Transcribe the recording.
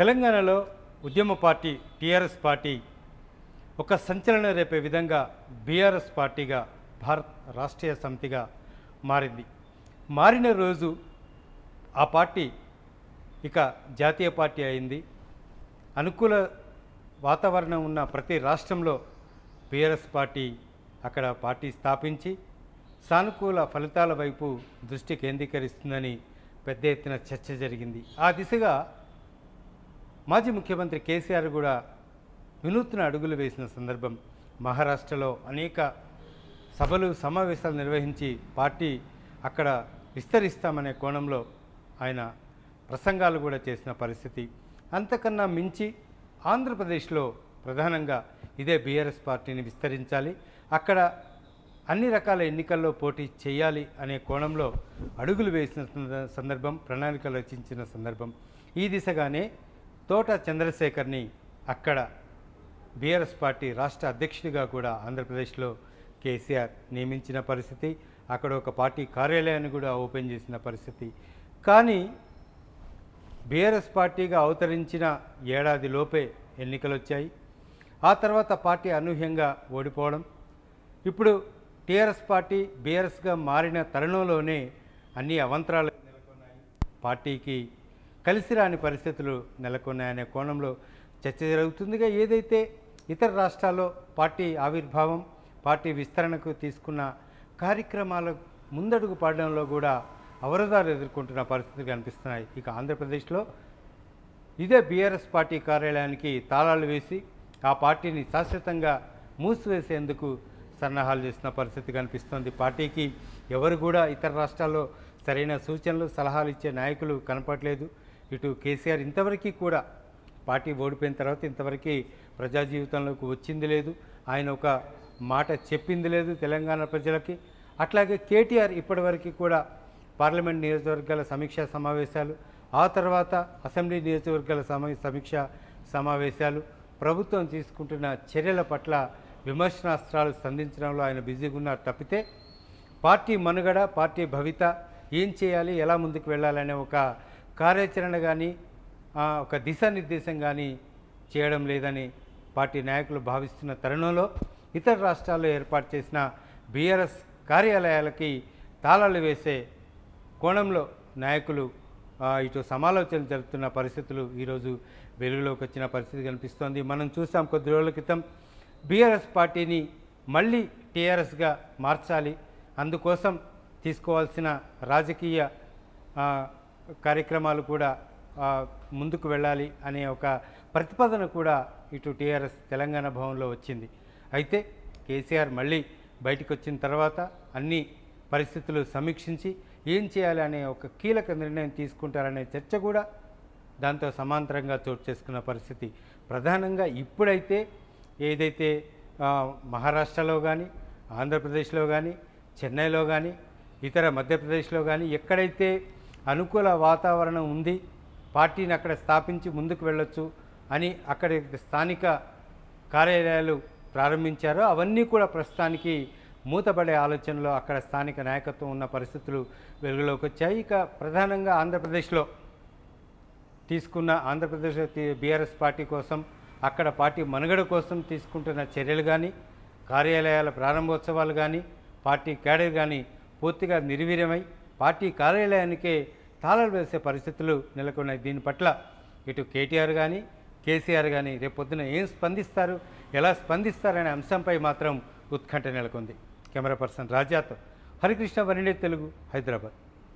తెలంగాణలో ఉద్యమ party TRS party ఒక సంచలన రేపే విధంగా బీఆర్ఎస్ పార్టీగా భారత్ రాష్ట్రీయ సమితిగా మారింది. మారిన రోజు ఆ పార్టీ ఇక జాతీయ పార్టీ అయింది. అనుకూల వాతావరణం ఉన్న ప్రతి రాష్ట్రంలో బీఆర్ఎస్ పార్టీ అక్కడ పార్టీ స్థాపించి సానుకూల ఫలితాల వైపు దృష్టి కేంద్రీకరిస్తుందని పెద్ద ఎత్తున చర్చ జరిగింది. ఆ దిశగా మాజీ ముఖ్యమంత్రి కేసీఆర్ కూడా వినూత్న అడుగులు వేసిన సందర్భం మహారాష్ట్రలో అనేక సభలు సమావేశాలు నిర్వహించి పార్టీ అక్కడ విస్తరిస్తామనే కోణంలో ఆయన ప్రసంగాలు కూడా చేసిన పరిస్థితి. అంతకన్నా మించి ఆంధ్రప్రదేశ్లో ప్రధానంగా ఇదే బీఆర్ఎస్ పార్టీని విస్తరించాలి అక్కడ అన్ని రకాల ఎన్నికల్లో పోటీ చేయాలి అనే కోణంలో అడుగులు వేసిన సందర్భం ప్రణాళికలు రచించిన సందర్భం. ఈ దిశగానే తోట చంద్రశేఖర్ని అక్కడ బీఆర్ఎస్ పార్టీ రాష్ట్ర అధ్యక్షుడిగా కూడా ఆంధ్రప్రదేశ్లో కేసీఆర్ నియమించిన పరిస్థితి అక్కడ ఒక పార్టీ కార్యాలయాన్ని కూడా ఓపెన్ చేసిన పరిస్థితి. కానీ బీఆర్ఎస్ పార్టీగా అవతరించిన ఏడాది లోపే ఎన్నికలు వచ్చాయి ఆ తర్వాత పార్టీ అనూహ్యంగా ఓడిపోవడం. ఇప్పుడు టీఆర్ఎస్ పార్టీ బీఆర్ఎస్గా మారిన తరుణంలోనే అన్ని అవంతరాలు నెలకొన్నాయి. పార్టీకి కలిసి రాని పరిస్థితులు నెలకొన్నాయనే కోణంలో చర్చ జరుగుతుందిగా. ఏదైతే ఇతర రాష్ట్రాల్లో పార్టీ ఆవిర్భావం పార్టీ విస్తరణకు తీసుకున్న కార్యక్రమాల ముందడుగు పడడంలో కూడా అవరోధాలు ఎదుర్కొంటున్న పరిస్థితులు కనిపిస్తున్నాయి. ఇక ఆంధ్రప్రదేశ్లో ఇదే బీఆర్ఎస్ పార్టీ కార్యాలయానికి తాళాలు వేసి ఆ పార్టీని శాశ్వతంగా మూసివేసేందుకు సన్నాహాలు చేసిన పరిస్థితి కనిపిస్తోంది. పార్టీకి ఎవరు కూడా ఇతర రాష్ట్రాల్లో సరైన సూచనలు సలహాలు ఇచ్చే నాయకులు కనపడలేదు. ఇటు కేసీఆర్ ఇంతవరకు కూడా పార్టీ ఓడిపోయిన తర్వాత ఇంతవరకు ప్రజా జీవితంలోకి వచ్చింది లేదు. ఆయన ఒక మాట చెప్పింది లేదు తెలంగాణ ప్రజలకి. అట్లాగే కేటీఆర్ ఇప్పటివరకు కూడా పార్లమెంట్ నియోజకవర్గాల సమీక్షా సమావేశాలు ఆ తర్వాత అసెంబ్లీ నియోజకవర్గాల సమీ సమీక్ష సమావేశాలు ప్రభుత్వం తీసుకుంటున్న చర్యల పట్ల విమర్శనాస్త్రాలు సంధించడంలో ఆయన బిజీగా ఉన్నారు తప్పితే పార్టీ మనుగడ పార్టీ భవిత ఏం చేయాలి ఎలా ముందుకు వెళ్ళాలనే ఒక కార్యాచరణ కానీ ఒక దిశానిర్దేశం కానీ చేయడం లేదని పార్టీ నాయకులు భావిస్తున్న తరుణంలో ఇతర రాష్ట్రాల్లో ఏర్పాటు చేసిన బీఆర్ఎస్ కార్యాలయాలకి తాళాలు వేసే కోణంలో నాయకులు ఇటు సమాలోచనలు జరుపుతున్న పరిస్థితులు ఈరోజు వెలుగులోకి వచ్చిన పరిస్థితి కనిపిస్తోంది. మనం చూసాం కొద్ది రోజుల క్రితం బీఆర్ఎస్ పార్టీని మళ్ళీ టీఆర్ఎస్గా మార్చాలి. అందుకోసం తీసుకోవాల్సిన రాజకీయ కార్యక్రమాలు కూడా ముందుకు వెళ్ళాలి అనే ఒక ప్రతిపాదన కూడా ఇటు టీఆర్ఎస్ తెలంగాణ భవన్లో వచ్చింది. అయితే కేసీఆర్ మళ్ళీ బయటకు వచ్చిన తర్వాత అన్ని పరిస్థితులు సమీక్షించి ఏం చేయాలి అనే ఒక కీలక నిర్ణయం తీసుకుంటారనే చర్చ కూడా దాంతో సమాంతరంగా చోటు చేసుకున్న పరిస్థితి. ప్రధానంగా ఇప్పుడైతే ఏదైతే మహారాష్ట్రలో కానీ ఆంధ్రప్రదేశ్లో కానీ చెన్నైలో కానీ ఇతర మధ్యప్రదేశ్లో కానీ ఎక్కడైతే అనుకూల వాతావరణం ఉంది పార్టీని అక్కడ స్థాపించి ముందుకు వెళ్ళొచ్చు అని అక్కడ స్థానిక కార్యాలయాలు ప్రారంభించారో. అవన్నీ కూడా ప్రస్తుతానికి మూతపడే ఆలోచనలో అక్కడ స్థానిక నాయకత్వం ఉన్న పరిస్థితులు వెలుగులోకి వచ్చాయి. ఇక ప్రధానంగా ఆంధ్రప్రదేశ్లో తీసుకున్న ఆంధ్రప్రదేశ్ బీఆర్ఎస్ పార్టీ కోసం అక్కడ పార్టీ మనుగడ కోసం తీసుకుంటున్న చర్యలు కానీ కార్యాలయాల ప్రారంభోత్సవాలు కానీ పార్టీ క్యాడర్ కానీ పూర్తిగా నిర్వీర్యమై పార్టీ కార్యాలయానికే తాళాలు వేసే పరిస్థితులు నెలకొన్నాయి. దీని పట్ల ఇటు కేటీఆర్ కానీ కేసీఆర్ కానీ రేపొద్దున ఏం స్పందిస్తారు ఎలా స్పందిస్తారనే అంశంపై మాత్రం ఉత్కంఠ నెలకొంది. కెమెరా పర్సన్ రాజాతో హరికృష్ణ వనిడే తెలుగు హైదరాబాద్.